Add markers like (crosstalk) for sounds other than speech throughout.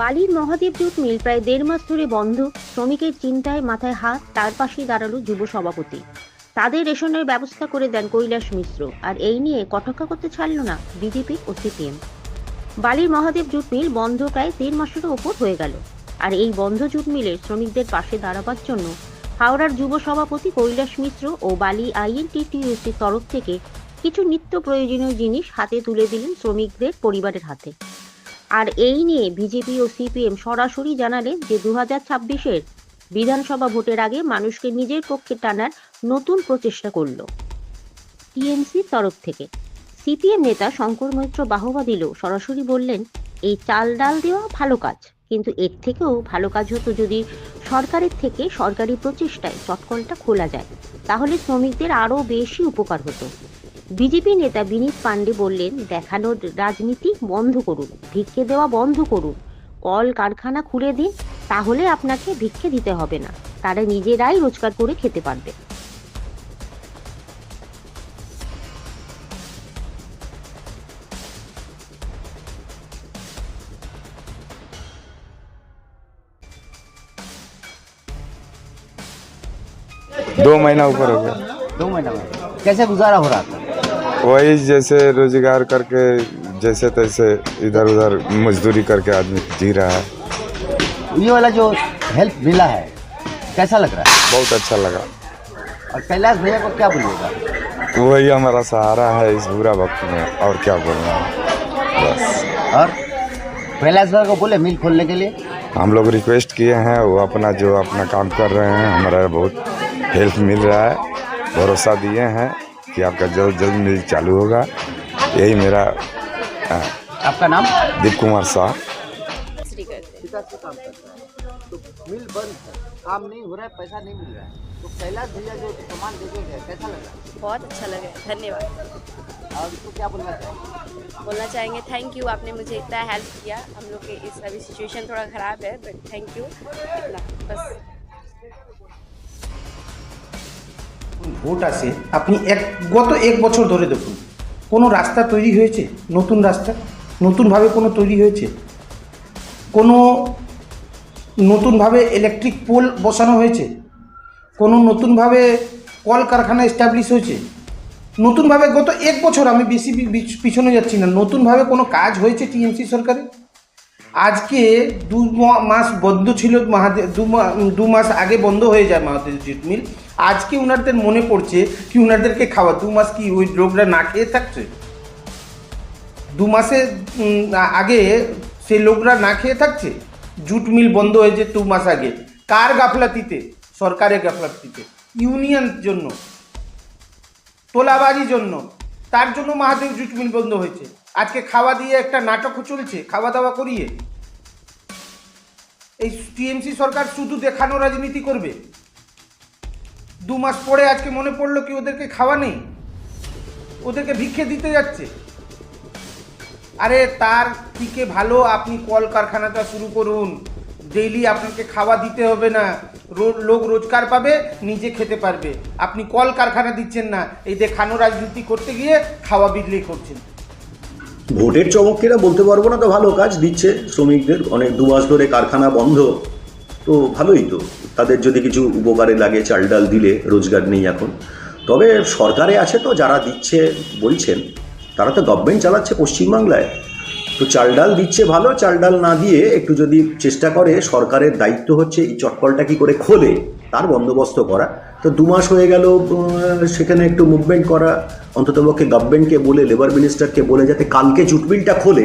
বালির Mahadev jute mill প্রায় দেড় মাস ধরে বন্ধ। শ্রমিকের চিন্তায় মাথায় হাত তার পাশেই দাঁড়াল যুব সভাপতি। তাদের রেশনের ব্যবস্থা করে দেন কৈলাস মিশ্র। আর এই নিয়ে কটাক্কা করতে ছাড়ল না বিজেপি ও সিপিএম। বালির মহাদেব জুট মিল বন্ধ প্রায় দেড় মাসেরও ওপর হয়ে গেল। আর এই বন্ধ জুট মিলের শ্রমিকদের পাশে দাঁড়াবার জন্য হাওড়ার যুব সভাপতি কৈলাস মিশ্র ও বালি আইএনটিটিউসির তরফ থেকে কিছু নিত্য প্রয়োজনীয় জিনিস হাতে তুলে দিলেন শ্রমিকদের পরিবারের হাতে। আর এই নিয়ে বিজেপি ও সিপিএম সরাসরি জানালেন যে দু হাজার ছাব্বিশের বিধানসভা ভোটের আগে মানুষকে নিজের পক্ষে টানার নতুন প্রচেষ্টা করল। টিএমসির তরফ থেকে সিপিএম নেতা শঙ্কর মৈত্র বাহবা দিল সরাসরি বললেন, এই চাল ডাল দেওয়া ভালো কাজ, কিন্তু এর থেকেও ভালো কাজ হতো যদি সরকারের থেকে সরকারি প্রচেষ্টায় চটকলটা খোলা যায়। তাহলে শ্রমিকদের আরও বেশি উপকার হতো। বিজেপি নেতা বিনীত পান্ডে বললেন দেখানোর রাজনীতি বন্ধ করুন ভিক্ষে দেওয়া বন্ধ করুন কল কারখানা খুলে দিন তাহলে আপনাকে ভিক্ষে দিতে হবে না তারা নিজেরাই রোজগার করে খেতে পারবে दो महीना ऊपर हो गया दो महीना में कैसे गुजारा हो रहा था वही जैसे रोज़गार करके जैसे तैसे इधर उधर मजदूरी करके आदमी जी रहा है। ये वाला जो हेल्प मिला है कैसा लग रहा है? बहुत अच्छा लगा। और कैलाश भैया को क्या बोलिएगा? वही हमारा सहारा है इस बुरा वक्त में और क्या बोलना बस। और कैलाश भैया को बोले मिल खोलने के लिए? हम लोग रिक्वेस्ट किए हैं वो अपना जो अपना काम कर रहे हैं हमारा बहुत हेल्प मिल रहा है भरोसा दिए हैं। कि आपका जल्द जल्द मिल चालू होगा। यही मेरा अ, आपका नाम? दीप कुमार शाह। काम तो मिल बंद काम नहीं हो रहा है पैसा नहीं मिल रहा है तो कैलाश भैया जो सामान दे गए कैसा लगा बहुत अच्छा लगा धन्यवाद। और इसको क्या बोलना चाहिए बोलना चाहेंगे थैंक यू आपने मुझे इतना हेल्प किया। हम लोग के इस अभी सिचुएशन थोड़ा ख़राब है बट थैंक यू इतना बस। ভোট আসে আপনি এক, গত এক বছর ধরে দেখুন, কোনো রাস্তা তৈরি হয়েছে? নতুন রাস্তা? নতুনভাবে কোনো তৈরি হয়েছে? কোনো নতুনভাবে ইলেকট্রিক পোল বসানো হয়েছে? কোনো নতুনভাবে কলকারখানা এস্টাবলিশ হয়েছে? নতুনভাবে গত এক বছর আমি বেশি পিছনে যাচ্ছি না, নতুনভাবে কোনো কাজ হয়েছে টিএমসি সরকারে আজকে দু মাস বন্ধ ছিল মহাদেব দু মাস আগে বন্ধ হয়ে যায় মহাদেব জুট মিল। আজকে ওনাদের মনে পড়ছে কি উনাদেরকে খাওয়া, দু মাস কি ওই লোকরা না খেয়ে থাকছে? দু মাসে আগে সেই লোকরা না খেয়ে থাকছে? জুট মিল বন্ধ হয়েছে দু মাস আগে। কার গাফলাতিতে? সরকারের গাফলাতিতে। ইউনিয়ন জন্য। তোলাবাজির জন্য। তার জন্য মহাদেব জুট মিল বন্ধ হয়েছে। আজকে খাওয়া দিয়ে একটা নাটকও চলছে, খাওয়া দাওয়া করিয়ে। এই টিএমসি সরকার শুধু দেখানো রাজনীতি করবে। দু মাস পরে আজকে মনে পড়ল কি ওদেরকে খাওয়া নেই, ওদেরকে ভিক্ষে দিতে যাচ্ছে। আরে তার থেকে ভালো আপনি কলকারখানাটা শুরু করুন, ডেইলি আপনাকে খাওয়া দিতে হবে না লোক রোজগার পাবে, নিজে খেতে পারবে। আপনি কলকারখানা দিচ্ছেন না, এই দেখানো রাজনীতি করতে গিয়ে খাওয়া বিদলি করছেন। ভোটের চমকেরা বলতে পারব না, তো ভালো কাজ দিচ্ছে শ্রমিকদের। অনেক দু মাস ধরে কারখানা বন্ধ। তো ভালোই তো, তাদের যদি কিছু উপকারে লাগে, চাল ডাল দিলে রোজগার নেই এখন। তবে সরকারে আছে তো, যারা দিচ্ছে, বলছেন, তারা তো গভর্নমেন্ট চালাচ্ছে পশ্চিমবাংলায়। তো চাল ডাল দিচ্ছে ভালো, চাল ডাল না দিয়ে একটু যদি চেষ্টা করে, সরকারের দায়িত্ব হচ্ছে এই চটকলটা কি করে খোলে। তার বন্দোবস্ত করা। তো দু মাস হয়ে গেল সেখানে একটু মুভমেন্ট করা। অন্ততপক্ষে গভর্নমেন্টকে বলে লেবার মিনিস্টারকে বলে, যাতে কালকে জুটমিলটা খোলে,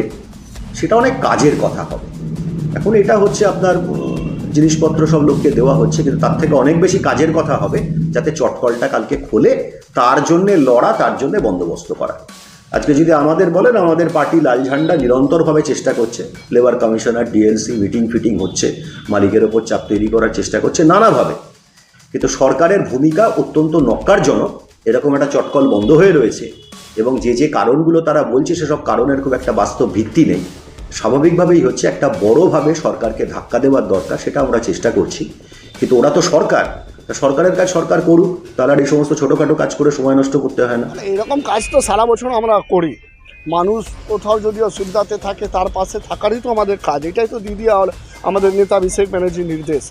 সেটা অনেক কাজের কথা হবে। এখন এটা হচ্ছে আপনার জিনিসপত্র সব লোককে দেওয়া হচ্ছে, কিন্তু তার থেকে অনেক বেশি কাজের কথা হবে, যাতে চটকলটা কালকে খোলে, তার জন্যে লড়া, তার জন্যে বন্দোবস্ত করা। আজকে যদি আমাদের বলেন, আমাদের পার্টি লাল ঝান্ডা নিরন্তরভাবে চেষ্টা করছে। লেবার কমিশনার ডিএলসি মিটিং ফিটিং হচ্ছে, মালিকের ওপর চাপ তৈরি করার চেষ্টা করছে, নানাভাবে। কিন্তু সরকারের ভূমিকা অত্যন্ত নক্কারজনক এরকম একটা চটকল বন্ধ হয়ে রয়েছে এবং যে যে কারণগুলো তারা বলছে সেসব কারণের খুব একটা বাস্তব ভিত্তি নেই। স্বাভাবিকভাবেই হচ্ছে একটা বড়োভাবে সরকারকে ধাক্কা দেওয়ার দরকার, সেটা আমরা চেষ্টা করছি। কিন্তু ওরা তো সরকার। সরকারের কাজ সরকার করুক তারা এই সমস্ত ছোটোখাটো কাজ করে সময় নষ্ট করতে হয় না। এরকম কাজ তো সারা বছর আমরা করি। মানুষ কোথাও যদি অসুবিধাতে থাকে, তার পাশে থাকারই তো আমাদের কাজ। এটাই তো দিদি আর আমাদের নেতা অভিষেক ব্যানার্জির নির্দেশ।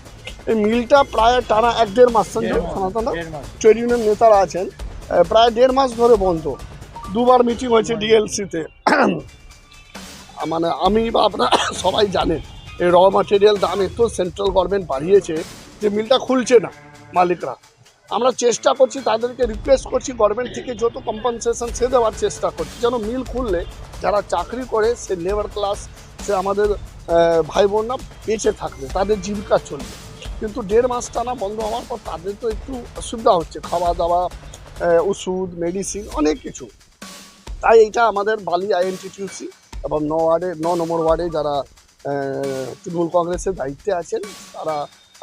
এই মিলটা প্রায় টানা এক দেড় মাস সনাতন ট্রেড ইউনিয়ন নেতারা আছেন। প্রায় দেড় মাস ধরে বন্ধ। দুবার মিটিং হয়েছে ডিএলসিতে। মানে আমি বা আপনারা সবাই জানেন এই র ম্যাটেরিয়াল দাম এত সেন্ট্রাল গভর্নমেন্ট বাড়িয়েছে যে মিলটা খুলছে না মালিকরা। আমরা চেষ্টা করছি তাদেরকে রিকোয়েস্ট করছি গভর্নমেন্ট থেকে যত কম্পনসেশন সে দেওয়ার চেষ্টা করছি। যেন মিল খুললে যারা চাকরি করে সে লেবার ক্লাস সে আমাদের ভাই বোনরা বেঁচে থাকবে, তাদের জীবিকা চলবে। কিন্তু দেড় মাস টানা বন্ধ হওয়ার পর তাদের তো একটু অসুবিধা হচ্ছে। খাওয়া দাওয়া ওষুধ মেডিসিন অনেক কিছু। তাই এইটা আমাদের বালি আইএনটিটিউসি এবং ন ওয়ার্ডে, ন নম্বর ওয়ার্ডে যারা তৃণমূল কংগ্রেসের দায়িত্বে আছেন, তারা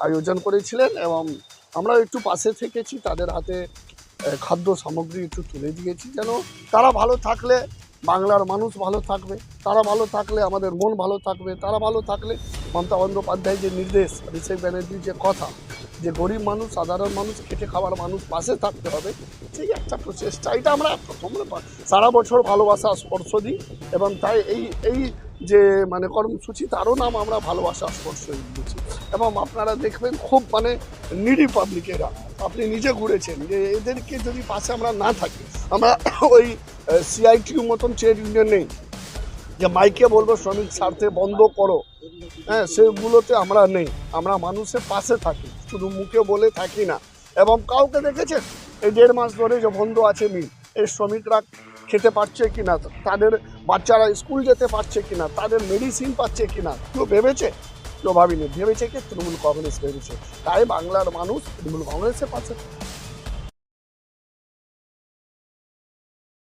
আয়োজন করেছিলেন এবং আমরা একটু পাশে থেকেছি। তাদের হাতে খাদ্য সামগ্রী একটু তুলে দিয়েছি। যেন তারা ভালো থাকলে বাংলার মানুষ ভালো থাকবে, তারা ভালো থাকলে আমাদের মন ভালো থাকবে, তারা ভালো থাকলে মমতা বন্দ্যোপাধ্যায় যে নির্দেশ, অভিষেক ব্যানার্জির যে কথা, যে গরিব মানুষ, সাধারণ মানুষ, খেটে খাওয়ার মানুষ পাশে থাকতে হবে, সেই একটা প্রচেষ্টা, এটা আমরা সারা বছর ভালোবাসা, স্পর্শ দিই, এবং তাই এই এই যে মানে কর্মসূচি, তারও নাম আমরা ভালোবাসা স্পর্শ দিচ্ছি এবং আপনারা দেখবেন খুব মানে নিডি পাবলিকেরা আপনি নিজে ঘুরেছেন যে, এদেরকে যদি পাশে আমরা না থাকি, আমরা (coughs) ওই সিআইটিউ মতন ট্রেড ইউনিয়ন নেই। যে, মাইকে বলব, শ্রমিক স্বার্থে বন্ধ করো। হ্যাঁ সেগুলোতে আমরা নেই। আমরা মানুষের পাশে থাকি, শুধু মুখে বলে থাকি না। এবং কাউকে দেখেছেন? এই দেড় মাস ধরে যে বন্ধ আছে মিল, এই শ্রমিকরা খেতে পারছে কি না তাদের বাচ্চারা স্কুল যেতে পারছে কি না তাদের মেডিসিন পাচ্ছে কি না কেউ ভেবেছে? কেউ ভাবিনি। ভেবেছে কি তৃণমূল কংগ্রেস ভেবেছে। তাই বাংলার মানুষ তৃণমূল কংগ্রেসের পাশে